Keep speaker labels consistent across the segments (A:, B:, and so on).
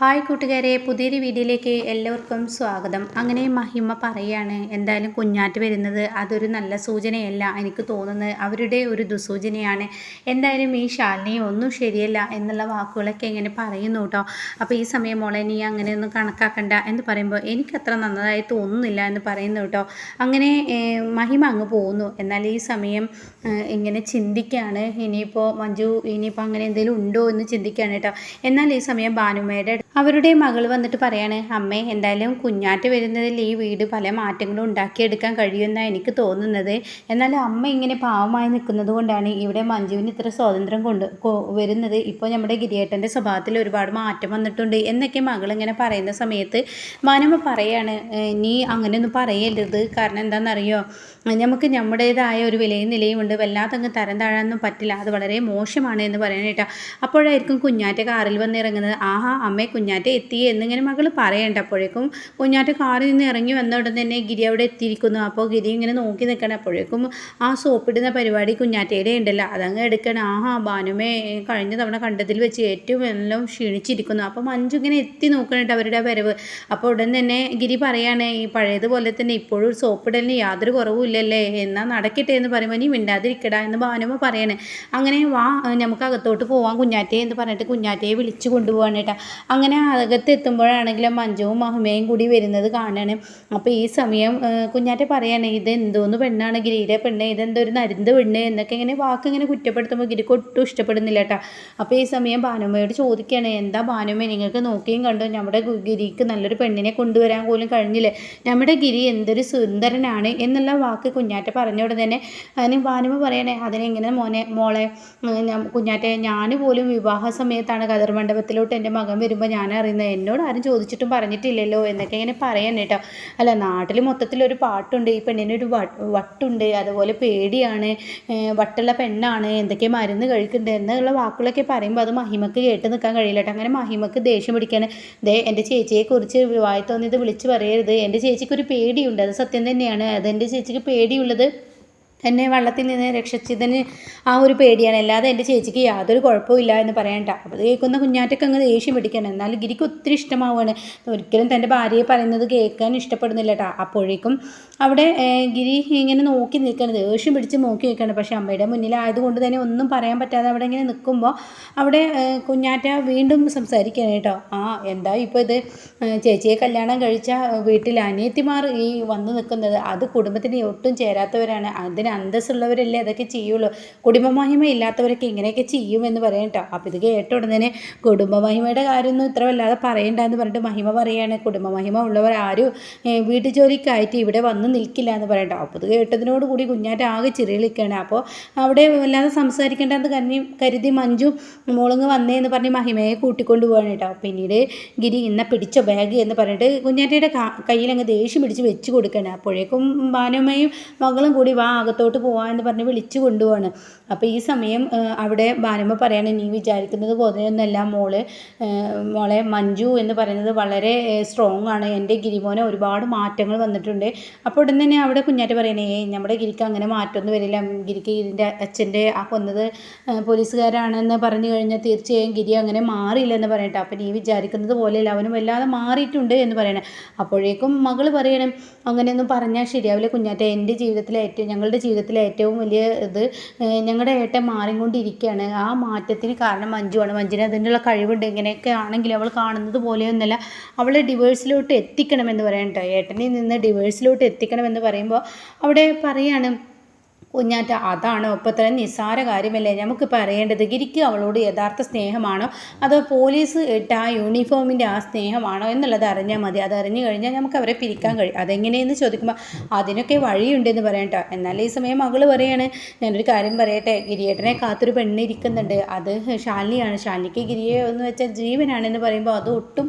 A: Hi കൂട്ടുകാരെ പുതിയൊരു വീഡിയോയിലേക്ക് എല്ലാവർക്കും സ്വാഗതം. അങ്ങനെ മഹിമ പറയാണ് എന്തായാലും കുഞ്ഞാറ്റ് വരുന്നത് അതൊരു നല്ല സൂചനയല്ല എനിക്ക് തോന്നുന്നത്. അവരുടെ ഒരു ദുസൂചനയാണ്. എന്തായാലും ഈ ശാലിനി ഒന്നും ശരിയല്ല എന്നുള്ള വാക്കുകളൊക്കെ ഇങ്ങനെ പറയുന്നു കേട്ടോ. അപ്പോൾ ഈ സമയം മോളെ നീ അങ്ങനെയൊന്നും കണക്കാക്കണ്ട എന്ന് പറയുമ്പോൾ എനിക്കത്ര നന്നതായി തോന്നുന്നില്ല എന്ന് പറയുന്നു കേട്ടോ. അങ്ങനെ മഹിമ അങ്ങ് പോകുന്നു. എന്നാൽ ഈ സമയം ഇങ്ങനെ ചിന്തിക്കുകയാണ് ഇനിയിപ്പോൾ മഞ്ജു ഇനിയിപ്പോൾ അങ്ങനെ എന്തെങ്കിലും ഉണ്ടോ എന്ന് ചിന്തിക്കുകയാണ് കേട്ടോ. എന്നാൽ ഈ സമയം ഭാനുമയുടെ അവരുടെ മകൾ വന്നിട്ട് പറയാണ് അമ്മേ എന്തായാലും കുഞ്ഞാറ്റ് വരുന്നതിൽ ഈ വീട് പല മാറ്റങ്ങളും ഉണ്ടാക്കിയെടുക്കാൻ കഴിയുമെന്നാണ് എനിക്ക് തോന്നുന്നത്. എന്നാൽ അമ്മ ഇങ്ങനെ പാവമായി നിൽക്കുന്നത് കൊണ്ടാണ് ഇവിടെ മഞ്ജുവിന് ഇത്ര സ്വാതന്ത്ര്യം കൊണ്ട് വരുന്നത്. ഇപ്പോൾ നമ്മുടെ ഗിരിയേട്ടന്റെ സ്വഭാവത്തിൽ ഒരുപാട് മാറ്റം വന്നിട്ടുണ്ട്. എന്നൊക്കെ മകൾ ഇങ്ങനെ പറയുന്ന സമയത്ത് മാനമ്മ പറയാണ് നീ അങ്ങനെയൊന്നും പറയരുത്. കാരണം എന്താണെന്നറിയോ? നമുക്ക് നമ്മുടേതായ ഒരു വിലയും നിലയും ഉണ്ട്. വല്ലാത്തങ്ങ് തരം താഴാനൊന്നും പറ്റില്ല. അത് വളരെ മോശമാണ് എന്ന് പറയാനായിട്ടാണ് അപ്പോഴായിരിക്കും കുഞ്ഞാറ്റ കാറിൽ വന്നിറങ്ങുന്നത് ആഹാ അമ്മേ കുഞ്ഞാറ്റ എത്തി എന്നിങ്ങനെ മകൾ പറയണ്ട. അപ്പോഴേക്കും കുഞ്ഞാറ്റ കാറിൽ നിന്ന് ഇറങ്ങി വന്ന ഉടൻ തന്നെ ഗിരി അവിടെ എത്തിയിരിക്കുന്നു. അപ്പോൾ ഗിരി ഇങ്ങനെ നോക്കി നിൽക്കണം അപ്പോഴേക്കും ആ സോപ്പിടുന്ന പരിപാടി കുഞ്ഞാറ്റയുടെ ഉണ്ടല്ലോ. അതങ്ങ് എടുക്കണം ആഹാ ബാനുമേ കഴിഞ്ഞ തവണ കണ്ടതിൽ വെച്ച് ഏറ്റവും എല്ലാം ക്ഷീണിച്ചിരിക്കുന്നു. അപ്പം മഞ്ജു ഇങ്ങനെ എത്തി നോക്കണിട്ട് അവരുടെ വരവ്. അപ്പോൾ ഉടൻ തന്നെ ഗിരി പറയാണ് ഈ പഴയതുപോലെ തന്നെ ഇപ്പോഴും സോപ്പിടലിന് യാതൊരു കുറവുമില്ലല്ലേ എന്നാൽ നടക്കട്ടെ എന്ന് പറയുമ്പോൾ നീ മിണ്ടാതിരിക്കടാ എന്ന് ബാനുമ പറയാണ്. അങ്ങനെ വാ നമുക്ക് അകത്തോട്ട് പോവാം കുഞ്ഞാറ്റയെ എന്ന് പറഞ്ഞിട്ട് കുഞ്ഞാറ്റയെ വിളിച്ചു കൊണ്ടുപോകാൻ കേട്ടോ. അങ്ങനെ അകത്ത് എത്തുമ്പോഴാണെങ്കിലും മഞ്ജുവും മഹിമയും കൂടി വരുന്നത് കാണാണ്. അപ്പോൾ ഈ സമയം കുഞ്ഞാറ്റ പറയാണ് ഇത് എന്തോന്ന് പെണ്ണാണ്? ഗിരിയുടെ പെണ്ണ് ഇതെന്തോ ഒരു നരുന്ത് പെണ്ണ്? എന്നൊക്കെ ഇങ്ങനെ വാക്ക് ഇങ്ങനെ കുറ്റപ്പെടുത്തുമ്പോൾ ഗിരിക്ക് ഒട്ടും ഇഷ്ടപ്പെടുന്നില്ല കേട്ടോ അപ്പോൾ ഈ സമയം ഭാനുമ്മയോട് ചോദിക്കുകയാണ് എന്താ ഭാനുമ്മ നിങ്ങൾക്ക് നോക്കിയും കണ്ടു? നമ്മുടെ ഗിരിക്ക് നല്ലൊരു പെണ്ണിനെ കൊണ്ടുവരാൻ പോലും കഴിഞ്ഞില്ലേ? നമ്മുടെ ഗിരി എന്തൊരു സുന്ദരനാണ്? എന്നുള്ള വാക്ക് കുഞ്ഞാറ്റ പറഞ്ഞ ഉടനെ തന്നെ അതിന് ഭാനുമ്മ പറയണേ അതിനെങ്ങനെ മോനെ മോളെ കുഞ്ഞാറ്റെ ഞാൻ പോലും വിവാഹ സമയത്താണ് കതിർ മണ്ഡപത്തിലോട്ട് എന്റെ മകൻ വരുമ്പോൾ ഞാൻ അറിയുന്നത് എന്നോട് ആരും ചോദിച്ചിട്ടും പറഞ്ഞിട്ടില്ലല്ലോ എന്നൊക്കെ ഇങ്ങനെ പറയാൻ കേട്ടോ അല്ല നാട്ടിൽ മൊത്തത്തിൽ ഒരു പാട്ടുണ്ട്. ഈ പെണ്ണിന് ഒരു വട്ടുണ്ട്. അതുപോലെ പേടിയാണ്. വട്ടുള്ള പെണ്ണാണ്. എന്തൊക്കെ മരുന്ന് കഴിക്കുന്നുണ്ട് എന്നുള്ള വാക്കുകളൊക്കെ പറയുമ്പോൾ അത് മഹിമക്ക് കേട്ട് നിൽക്കാൻ കഴിയില്ല കേട്ടോ അങ്ങനെ മഹിമക്ക് ദേഷ്യം പിടിക്കാൻ ദേ എന്റെ ചേച്ചിയെക്കുറിച്ച് വായി തോന്നിയത് വിളിച്ച് പറയരുത്. എന്റെ ചേച്ചിക്ക് ഒരു പേടിയുണ്ട്. അത് സത്യം തന്നെയാണ്. അത് എന്റെ ചേച്ചിക്ക് പേടിയുള്ളത് എന്നെ വള്ളത്തിൽ നിന്ന് രക്ഷിച്ചതിന് ആ ഒരു പേടിയാണ്. അല്ലാതെ എന്റെ ചേച്ചിക്ക് യാതൊരു കുഴപ്പമില്ല എന്ന് പറയണ്ട. അത് കേൾക്കുന്ന കുഞ്ഞാറ്റക്ക് അങ്ങ് ദേഷ്യം പിടിക്കണം. എന്നാലും ഗിരിക്ക് ഒത്തിരി ഇഷ്ടമാവുകയാണ്. ഒരിക്കലും തന്റെ ഭാര്യയെ പറയുന്നത് കേൾക്കാൻ ഇഷ്ടപ്പെടുന്നില്ല കേട്ടോ അപ്പോഴേക്കും അവിടെ ഗിരി ഇങ്ങനെ നോക്കി നിൽക്കണത്. ദേഷ്യം പിടിച്ച് നോക്കി നിൽക്കണം പക്ഷേ അമ്മയുടെ മുന്നിലായതുകൊണ്ട് തന്നെ ഒന്നും പറയാൻ പറ്റാതെ അവിടെ ഇങ്ങനെ നിൽക്കുമ്പോൾ അവിടെ കുഞ്ഞാറ്റ വീണ്ടും സംസാരിക്കുകയാണ് കേട്ടോ. ആ എന്താ ഇപ്പോൾ ഇത്? ചേച്ചിയെ കല്യാണം കഴിച്ച വീട്ടിൽ അനിയത്തിമാർ ഈ വന്ന് നിൽക്കുന്നത്. അത് കുടുംബത്തിന് ഒട്ടും ചേരാത്തവരാണ്. അതിന് അന്തസ്സുള്ളവരല്ലേ അതൊക്കെ ചെയ്യുള്ളൂ. കുടുംബമഹിമ ഇല്ലാത്തവരൊക്കെ ഇങ്ങനെയൊക്കെ ചെയ്യുമെന്ന് പറയാം കേട്ടോ. അപ്പോൾ ഇത് കേട്ട ഉടനെ കുടുംബമഹിമയുടെ കാര്യമൊന്നും ഇത്ര വല്ലാതെ പറയണ്ട എന്ന് പറഞ്ഞിട്ട് മഹിമ പറയാണ് കുടുംബമഹിമ ഉള്ളവർ ആരും വീട്ടു ജോലിക്കായിട്ട് ഇവിടെ വന്ന് നിൽക്കില്ല എന്ന് പറയട്ടോ. അപ്പോൾ കേട്ടതിനോട് കൂടി കുഞ്ഞാറ്റ ആകെ ചിറിയിളിക്കുകയാണ് അപ്പോൾ അവിടെ വല്ലാതെ സംസാരിക്കേണ്ടെന്ന് കരുതി കരുതി മഞ്ജു മോളങ്ങ് വന്നേ എന്ന് പറഞ്ഞ് മഹിമയെ കൂട്ടിക്കൊണ്ട് പോവാണ് കേട്ടോ. പിന്നീട് ഗിരി ഇന്ന പിടിച്ച ബാഗ് എന്ന് പറഞ്ഞിട്ട് കുഞ്ഞാറ്റയുടെ കയ്യിൽ അങ്ങ് ദേഷ്യം പിടിച്ച് വെച്ച് കൊടുക്കണം. അപ്പോഴേക്കും ബാനമ്മയും മകളും കൂടി വാ അകത്തോട്ട് പോവാ പോകാമെന്ന് പറഞ്ഞ് വിളിച്ചു കൊണ്ടുപോവാണ്. അപ്പോൾ ഈ സമയം അവിടെ ബാനമ്മ പറയാണ് നീ വിചാരിക്കുന്നത് പോലെയൊന്നല്ല മോൾ മോളെ മഞ്ജു എന്ന് പറയുന്നത് വളരെ സ്ട്രോങ് ആണ്. എന്റെ ഗിരിമോനെ ഒരുപാട് മാറ്റങ്ങൾ വന്നിട്ടുണ്ട്. അപ്പോൾ ഉടൻ തന്നെ അവിടെ കുഞ്ഞാറ്റ പറയണേ നമ്മുടെ ഗിരിക്ക് അങ്ങനെ മാറ്റമൊന്നും വരില്ല. ഗിരിക്ക് ഇതിന്റെ അച്ഛന്റെ ആ കൊന്നത് പോലീസുകാരാണെന്ന് പറഞ്ഞു കഴിഞ്ഞാൽ തീർച്ചയായും ഗിരി അങ്ങനെ മാറിയില്ല എന്ന് പറയട്ടെ. അപ്പം നീ വിചാരിക്കുന്നത് പോലെയല്ല അവനും വല്ലാതെ മാറിയിട്ടുണ്ട് എന്ന് പറയണേ. അപ്പോഴേക്കും മകൾ പറയണം അങ്ങനെയൊന്നും പറഞ്ഞാൽ ശരിയാവില്ല കുഞ്ഞാറ്റ. എന്റെ ജീവിതത്തിലെ ഏറ്റവും ഞങ്ങളുടെ ജീവിതത്തിലെ ഏറ്റവും വലിയ ഇത് ഞങ്ങളുടെ ഏട്ടൻ മാറിക്കൊണ്ടിരിക്കുകയാണ് ആ മാറ്റത്തിന് കാരണം മഞ്ജുവാണ് മഞ്ജുവിന് അതിനുള്ള കഴിവുണ്ട്. ഇങ്ങനെയൊക്കെ ആണെങ്കിൽ അവൾ കാണുന്നത് പോലെയൊന്നുമല്ല അവളെ ഡിവേഴ്സിലോട്ട് എത്തിക്കണമെന്ന് പറയണ്ട ഏട്ടനിൽ നിന്ന് ഡിവേഴ്സിലോട്ട് എത്തിക്കണമെന്ന് പറയുമ്പോൾ അവിടെ പറയാണ് കുഞ്ഞാറ്റ അതാണോ? ഇപ്പോൾ തന്നെ നിസ്സാര കാര്യമല്ലേ? നമുക്ക് പറയേണ്ടത് ഗിരിക്ക് അവളോട് യഥാർത്ഥ സ്നേഹമാണോ? അതോ പോലീസ് ഇട്ട ആ യൂണിഫോമിന്റെ ആ സ്നേഹമാണോ എന്നുള്ളത് അറിഞ്ഞാൽ മതി. അത് അറിഞ്ഞു കഴിഞ്ഞാൽ നമുക്ക് അവരെ പിരിക്കാൻ കഴിയും. അതെങ്ങനെയെന്ന് ചോദിക്കുമ്പോൾ അതിനൊക്കെ വഴിയുണ്ടെന്ന് പറയട്ടോ എന്നാൽ ഈ സമയം മകൾ പറയാണ് ഞാനൊരു കാര്യം പറയട്ടെ. ഗിരിയേട്ടനെ കാത്തൊരു പെണ്ണ് ഇരിക്കുന്നുണ്ട്. അത് ശാലിനിയാണ്. ശാലിനിക്ക് ഗിരിയെ എന്ന് വെച്ചാൽ ജീവനാണെന്ന് പറയുമ്പോൾ അത് ഒട്ടും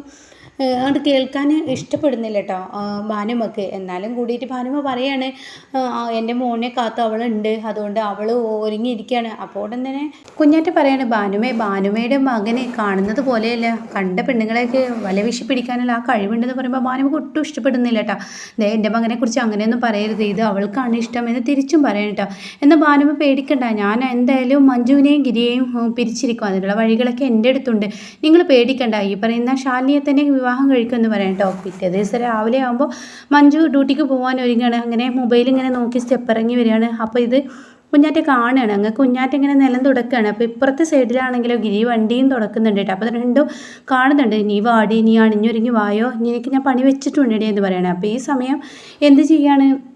A: അത് കേൾക്കാൻ ഇഷ്ടപ്പെടുന്നില്ല കേട്ടോ ഭാനുമക്ക്. എന്നാലും കൂടിയിട്ട് ഭാനുമ പറയാണ് എന്റെ മോനെ കാത്ത് അവളുണ്ട്. അതുകൊണ്ട് അവൾ ഒരുങ്ങിയിരിക്കുകയാണ് അപ്പോൾ ഉടൻ തന്നെ കുഞ്ഞാറ്റ പറയാണ് ഭാനുമേ ഭാനുമയുടെ മകനെ കാണുന്നത് പോലെയല്ല. കണ്ട പെണ്ണുങ്ങളെയൊക്കെ വല വീശി പിടിക്കാനുള്ള ആ കഴിവുണ്ടെന്ന് പറയുമ്പോൾ ഭാനുമക്ക് ഒട്ടും ഇഷ്ടപ്പെടുന്നില്ല കേട്ടോ എന്റെ മകനെ കുറിച്ച് അങ്ങനെയൊന്നും പറയരുത്. ഇത് അവൾക്കാണ് ഇഷ്ടം എന്ന് തിരിച്ചും പറയണം കേട്ടോ എന്നാൽ ഭാനുമ പേടിക്കണ്ട. ഞാൻ എന്തായാലും മഞ്ജുവിനെയും ഗിരിയെയും പിരിച്ചിരിക്കും. അതിനുള്ള വഴികളൊക്കെ എന്റെ അടുത്തുണ്ട്. നിങ്ങൾ പേടിക്കണ്ട. ഈ പറയുന്ന ശാലിനിയെ തന്നെ വിവാഹം കഴിക്കുമെന്ന് പറയാം കേട്ടോ പിറ്റേ ദിവസം രാവിലെ ആകുമ്പോൾ മഞ്ജു ഡ്യൂട്ടിക്ക് പോകാൻ ഒരുങ്ങുകയാണ് അങ്ങനെ മൊബൈൽ ഇങ്ങനെ നോക്കി സ്റ്റെപ്പ് ഇറങ്ങി വരികയാണ്. അപ്പോൾ ഇത് കുഞ്ഞാറ്റ കാണുകയാണ്. അങ്ങ് കുഞ്ഞാറ്റ ഇങ്ങനെ നിലം തുടക്കുകയാണ്. അപ്പോൾ ഇപ്പുറത്തെ സൈഡിലാണെങ്കിലോ ഗിരി വണ്ടിയും തുടക്കുന്നുണ്ട് കേട്ടോ. അപ്പോൾ രണ്ടും കാണുന്നുണ്ട്. നീ വാടി നീ അണിഞ്ഞൊരുങ്ങി വായോ? നിനക്ക് ഞാൻ പണി വെച്ചിട്ടുണ്ട് എന്ന് പറയണേ. അപ്പോൾ ഈ സമയം എന്ത് ചെയ്യാണ്?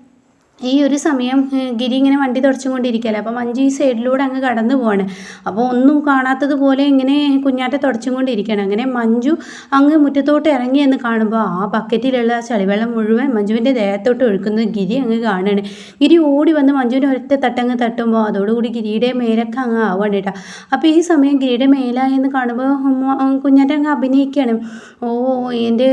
A: ഈ ഒരു സമയം ഗിരി ഇങ്ങനെ വണ്ടി തുടച്ചുകൊണ്ടിരിക്കുകയല്ലേ? അപ്പം മഞ്ജു ഈ സൈഡിലൂടെ അങ്ങ് കടന്നു പോവാണ്. അപ്പോൾ ഒന്നും കാണാത്തതുപോലെ ഇങ്ങനെ കുഞ്ഞാട്ടെ തുടച്ചും കൊണ്ടിരിക്കുകയാണ് അങ്ങനെ മഞ്ജു അങ്ങ് മുറ്റത്തോട്ട് ഇറങ്ങി എന്ന് കാണുമ്പോൾ ആ ബക്കറ്റിലുള്ള ചളിവെള്ളം മുഴുവൻ മഞ്ജുവിന്റെ ദേഹത്തോട്ട് ഒഴുക്കുന്നത് ഗിരി അങ്ങ് കാണുകയാണ്. ഗിരി ഓടി വന്ന് മഞ്ജുവിന്റെ ഒറ്റ തട്ടങ്ങ് തട്ടുമ്പോൾ അതോടുകൂടി ഗിരിയുടെ മേലൊക്കെ അങ്ങ് ആവാണ് കേട്ടോ. അപ്പോൾ ഈ സമയം ഗിരിയുടെ മേലായെന്ന് കാണുമ്പോൾ കുഞ്ഞാറ്റ അങ്ങ് അഭിനയിക്കുകയാണ്. ഓ എന്റെ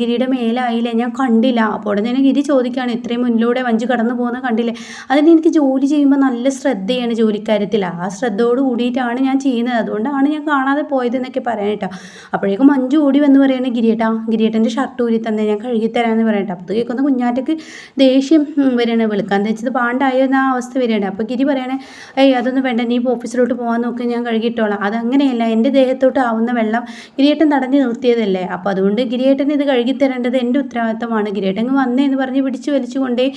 A: ഗിരിയുടെ മേലായില്ല? ഞാൻ കണ്ടില്ല. അപ്പോൾ ഉടനെ ഗിരി ചോദിക്കുകയാണ് ഇത്രയും മുന്നിലൂടെ മഞ്ജു കടന്നു പോകുന്നത് കണ്ടില്ലേ? അതിന് എനിക്ക് ജോലി ചെയ്യുമ്പോൾ നല്ല ശ്രദ്ധയാണ് ജോലിക്കാര്യത്തിൽ ആ ശ്രദ്ധയോട് കൂടിയിട്ടാണ് ഞാൻ ചെയ്യുന്നത്. അതുകൊണ്ടാണ് ഞാൻ കാണാതെ പോയത് എന്നൊക്കെ പറയാൻ കേട്ടോ. അപ്പോഴേക്കും മഞ്ജു ഓടി വന്ന് പറയണേ ഗിരിയേട്ടാ ഗിരിയേട്ടന്റെ ഷർട്ട് ഊരി തന്നെ ഞാൻ കഴുകി തരാമെന്ന് പറയട്ടെ അപ്പോൾ കേൾക്കുന്ന കുഞ്ഞാറ്റക്ക് ദേഷ്യം വരണേ വെളുക്കാൻ തെച്ചത് പാണ്ടായോ? ആ അവസ്ഥ വരികയാണ്. അപ്പോൾ ഗിരി പറയണേ ഏയ് അതൊന്നും വേണ്ട നീ ഓഫീസിലോട്ട് പോകാൻ നോക്കി ഞാൻ കഴുകിയിട്ടോളാം. അതങ്ങനെയല്ല എന്റെ ദേഹത്തോട്ട് ആവുന്ന വെള്ളം ഗിരിയേട്ടൻ തടഞ്ഞു നിർത്തിയതല്ലേ? അപ്പോൾ അതുകൊണ്ട് ഗിരിയേട്ടൻ ഇത് കഴുകി തരേണ്ടത് എന്റെ ഉത്തരവാദിത്തമാണ്. ഗിരിയേട്ടൻ വന്നേ എന്ന് പറഞ്ഞ് പിടിച്ചു വലിച്ചു കൊണ്ടേ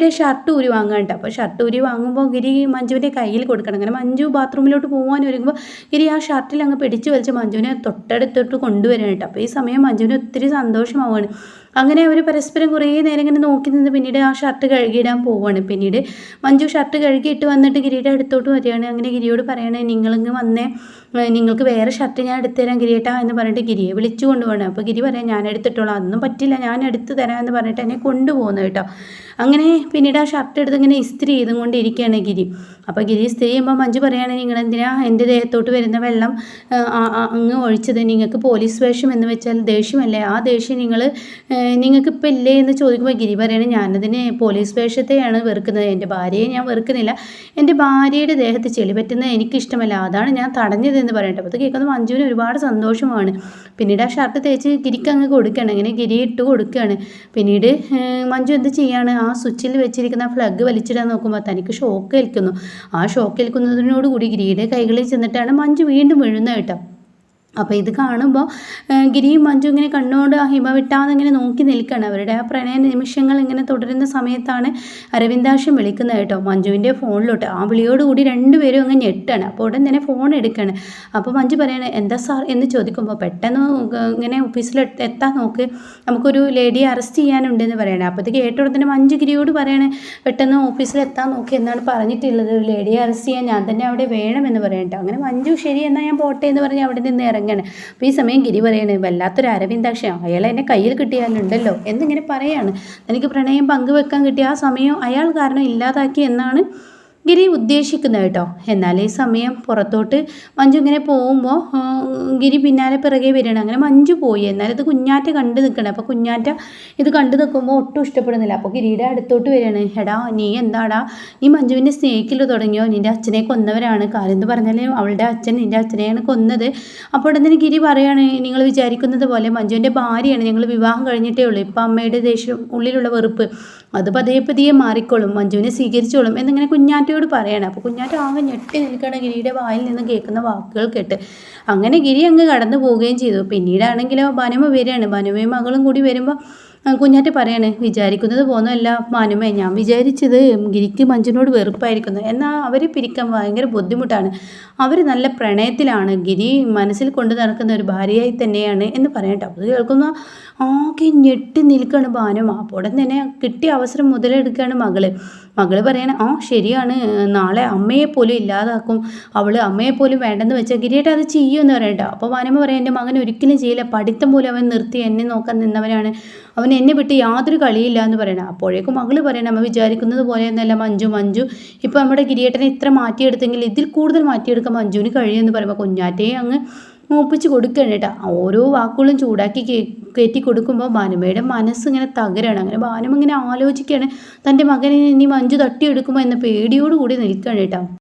A: ഗിരിയുടെ ഷർട്ട് ഊരി വാങ്ങാൻ അപ്പോൾ ഷർട്ട് ഊരി വാങ്ങുമ്പോൾ ഗിരി മഞ്ജുവിന്റെ കയ്യിൽ കൊടുക്കണം. അങ്ങനെ മഞ്ജു ബാത്റൂമിലോട്ട് പോകാൻ ഒരുങ്ങുമ്പോൾ ഗിരി ആ ഷർട്ടിൽ അങ്ങ് പിടിച്ചു വലിച്ച് മഞ്ജുവിനെ തൊട്ടടുത്തോട്ട് കൊണ്ടുവരാനായിട്ട് കേട്ടോ. അപ്പോൾ ഈ സമയം മഞ്ജുവിന് ഒത്തിരി സന്തോഷമാവുകയാണ്. അങ്ങനെ അവർ പരസ്പരം കുറേ നേരം ഇങ്ങനെ നോക്കി നിന്ന് പിന്നീട് ആ ഷർട്ട് കഴുകിയിടാൻ പോവുകയാണ് പിന്നീട് മഞ്ജു ഷർട്ട് കഴുകിയിട്ട് വന്നിട്ട് ഗിരിയുടെ അടുത്തോട്ട് വരികയാണ്. അങ്ങനെ ഗിരിയോട് പറയണേ നിങ്ങളിങ്ങ് വന്നേ നിങ്ങൾക്ക് വേറെ ഷർട്ട് ഞാൻ എടുത്തു തരാം ഗിരിയേട്ടാ എന്ന് പറഞ്ഞിട്ട് ഗിരിയെ വിളിച്ചു കൊണ്ടുപോകണം അപ്പോൾ ഗിരി പറയാം ഞാൻ എടുത്തിട്ടോളാം അതൊന്നും പറ്റില്ല ഞാൻ എടുത്തു തരാം എന്ന് പറഞ്ഞിട്ട് എന്നെ കൊണ്ടുപോകുന്നു കേട്ടോ. അങ്ങനെ പിന്നീട് ആ ഷർട്ട് എടുത്ത് ഇങ്ങനെ ഇസ്ത്രി ചെയ്തും കൊണ്ടിരിക്കുകയാണ് ഗിരി. അപ്പോൾ ഗിരി സ്ത്രീ ചെയ്യുമ്പോൾ മഞ്ജു പറയുകയാണ് നിങ്ങൾ എന്തിനാ എന്റെ ദേഹത്തോട്ട് വരുന്ന വെള്ളം അങ്ങ് ഒഴിച്ചത്? നിങ്ങൾക്ക് പോലീസ് വേഷം എന്ന് വെച്ചാൽ ദേഷ്യമല്ലേ? ആ ദേഷ്യം നിങ്ങൾ നിങ്ങൾക്ക് ഇപ്പം ഇല്ലേ എന്ന് ചോദിക്കുമ്പോൾ ഗിരി പറയണേ ഞാനതിന് പോലീസ് വേഷത്തെയാണ് വെറുക്കുന്നത്. എന്റെ ഭാര്യയെ ഞാൻ വെറുക്കുന്നില്ല. എന്റെ ഭാര്യയുടെ ദേഹത്ത് ചെളി പറ്റുന്നത് എനിക്കിഷ്ടമല്ല. അതാണ് ഞാൻ തടഞ്ഞത് എന്ന് പറയട്ടെ അപ്പോൾ അത് മഞ്ജുവിന് ഒരുപാട് സന്തോഷമാണ്. പിന്നീട് ആ ഷർട്ട് തേച്ച് ഗിരിക്ക് അങ്ങ് കൊടുക്കുകയാണ്. ഇങ്ങനെ ഗിരി ഇട്ട് കൊടുക്കുകയാണ്. പിന്നീട് മഞ്ജു എന്ത് ചെയ്യാണ്? ആ സ്വിച്ചിൽ വെച്ചിരിക്കുന്ന ഫ്ലഗ് വലിച്ചിടാൻ നോക്കുമ്പോൾ തനിക്ക് ഷോക്ക് ഏൽക്കുന്നു. ആ ഷോക്ക് ഏൽക്കുന്നതിനോടുകൂടി ഗിരിയുടെ കൈകളിൽ ചെന്നിട്ടാണ് മഞ്ജു വീണ്ടും വീഴുന്നത് കേട്ടോ. അപ്പോൾ ഇത് കാണുമ്പോൾ ഗിരിയും മഞ്ജു ഇങ്ങനെ കണ്ണുകൊണ്ട് ആ ഹിമ വിട്ടാന്ന് ഇങ്ങനെ നോക്കി നിൽക്കുകയാണ് അവരുടെ ആ പ്രണയ നിമിഷങ്ങൾ ഇങ്ങനെ തുടരുന്ന സമയത്താണ് അരവിന്ദാക്ഷം വിളിക്കുന്നത് കേട്ടോ മഞ്ജുവിന്റെ ഫോണിലോട്ട്. ആ വിളിയോടുകൂടി രണ്ടുപേരും അങ്ങ് ഞെട്ടാണ്. അപ്പോൾ ഉടൻ തന്നെ ഫോൺ എടുക്കുകയാണ് അപ്പോൾ മഞ്ജു പറയണേ എന്താ സാർ? എന്ന് ചോദിക്കുമ്പോൾ പെട്ടെന്ന് ഇങ്ങനെ ഓഫീസിൽ എത്താൻ നോക്ക്. നമുക്കൊരു ലേഡിയെ അറസ്റ്റ് ചെയ്യാനുണ്ടെന്ന് പറയണേ. അപ്പോൾ ഇത് കേട്ട തന്നെ മഞ്ജു ഗിരിയോട് പറയണേ പെട്ടെന്ന് ഓഫീസിൽ എത്താൻ നോക്കി എന്നാണ് പറഞ്ഞിട്ടുള്ളത്. ഒരു ലേഡിയെ അറസ്റ്റ് ചെയ്യാൻ ഞാൻ തന്നെ അവിടെ വേണമെന്ന് പറയട്ടോ അങ്ങനെ മഞ്ജു ശരി എന്നാൽ ഞാൻ പോട്ടെ എന്ന് പറഞ്ഞ് അവിടെ നിന്ന് ഇറങ്ങി. ഇറങ്ങാണ് അപ്പോൾ ഈ സമയം ഗിരി പറയാണ് വല്ലാത്തൊരു അരവിന്ദാക്ഷം അയാൾ എന്നെ കയ്യിൽ കിട്ടിയാലുണ്ടല്ലോ എന്നിങ്ങനെ പറയാണ്. എനിക്ക് പ്രണയം പങ്കുവെക്കാൻ കിട്ടിയ ആ സമയം അയാൾ കാരണം ഇല്ലാതാക്കി എന്നാണ് ഗിരി ഉദ്ദേശിക്കുന്നത് കേട്ടോ. എന്നാൽ ഈ സമയം പുറത്തോട്ട് മഞ്ജു ഇങ്ങനെ പോകുമ്പോൾ ഗിരി പിന്നാലെ പിറകെ വരികയാണ്. അങ്ങനെ മഞ്ജു പോയി. എന്നാൽ ഇത് കുഞ്ഞാറ്റ കണ്ട് നിൽക്കണം. അപ്പോൾ കുഞ്ഞാറ്റ ഇത് കണ്ടു നിൽക്കുമ്പോൾ ഒട്ടും ഇഷ്ടപ്പെടുന്നില്ല. അപ്പോൾ ഗിരിയുടെ അടുത്തോട്ട് വരികയാണ്. എടാ നീ എന്താടാ? നീ മഞ്ജുവിന്റെ സ്നേഹിക്കൽ തുടങ്ങിയോ? നിന്റെ അച്ഛനെ കൊന്നവരാണ്. കാര്യം എന്ന് പറഞ്ഞാൽ അവളുടെ അച്ഛൻ നിന്റെ അച്ഛനെയാണ് കൊന്നത്. അപ്പോൾ ഉടനെ ഗിരി പറയുകയാണ് നിങ്ങൾ വിചാരിക്കുന്നത് പോലെ മഞ്ജുവിന്റെ ഭാര്യയാണ്. ഞങ്ങൾ വിവാഹം കഴിഞ്ഞിട്ടേ ഉള്ളൂ. ഇപ്പം അമ്മയുടെ ദേഷ്യം ഉള്ളിലുള്ള വെറുപ്പ്. അത് പതിയെ പതിയെ മാറിക്കോളും മഞ്ജുവിനെ സ്വീകരിച്ചോളും എന്നിങ്ങനെ കുഞ്ഞാറ്റയോട് പറയണം. അപ്പോൾ കുഞ്ഞാറ്റ ആകെ ഞെട്ടി നിൽക്കണ ഗിരിയുടെ വായിൽ നിന്ന് കേൾക്കുന്ന വാക്കുകൾ കേട്ട്. അങ്ങനെ ഗിരി അങ്ങ് കടന്നു പോവുകയും ചെയ്തു. പിന്നീടാണെങ്കിലോ ബനുമ വരികയാണ്. ബനുമയും മകളും കൂടി വരുമ്പോൾ കുഞ്ഞാറ്റ പറയാണ് വിചാരിക്കുന്നത് പോന്നല്ല മാനുമേ ഞാൻ വിചാരിച്ചത് ഗിരിക്ക് മഞ്ജുനോട് വെറുപ്പായിരിക്കുന്നു. എന്നാൽ അവർ പിരിക്കാൻ ഭയങ്കര ബുദ്ധിമുട്ടാണ്. അവർ നല്ല പ്രണയത്തിലാണ്. ഗിരി മനസ്സിൽ കൊണ്ടു നടക്കുന്ന ഒരു ഭാര്യയായി തന്നെയാണ് എന്ന് പറയട്ടെ. അപ്പോൾ കേൾക്കുന്ന ആകെ ഞെട്ടി നിൽക്കുകയാണ് ഭാനുമ. അപ്പോൾ തന്നെ കിട്ടിയ അവസരം മുതലെടുക്കുകയാണ് മകൾ. മകൾ പറയണ ആ ശരിയാണ്. നാളെ അമ്മയെ പോലും ഇല്ലാതാക്കും. അവൾ അമ്മയെ പോലും വേണ്ടെന്ന് വെച്ചാൽ ഗിരിയേട്ട അത് ചെയ്യുമെന്ന് പറയട്ടോ അപ്പോൾ വാനമ്മ പറയാം എന്റെ മകൻ ഒരിക്കലും ചെയ്യില്ല. പഠിത്തം പോലും അവൻ നിർത്തി എന്നെ നോക്കാൻ നിന്നവനാണ്. അവൻ എന്നെ വിട്ട് യാതൊരു കളിയില്ല എന്ന് പറയണം. അപ്പോഴേക്കും മകൾ പറയണം അമ്മ വിചാരിക്കുന്നത് പോലെ എന്നല്ല മഞ്ജു മഞ്ജു. ഇപ്പോൾ നമ്മുടെ ഗിരിയേട്ടനെ ഇത്ര മാറ്റിയെടുത്തെങ്കിൽ ഇതിൽ കൂടുതൽ മാറ്റിയെടുക്കാൻ മഞ്ജുവിന് കഴിയുമെന്ന് പറയുമ്പോൾ കുഞ്ഞാറ്റയെ അങ്ങ് മൂപ്പിച്ച് കൊടുക്കുകയാണ് കേട്ടോ. ഓരോ വാക്കുകളും ചൂടാക്കി കയറ്റി കൊടുക്കുമ്പോൾ ഭാനുമയുടെ മനസ്സ് ഇങ്ങനെ തകരാണ്. അങ്ങനെ ബാനുമ ഇങ്ങനെ ആലോചിക്കുകയാണ്. തന്റെ മകനെ ഇനി മഞ്ജു തട്ടിയെടുക്കുമോ എന്ന പേടിയോടുകൂടി നിൽക്കുകയാണ് കേട്ടോ.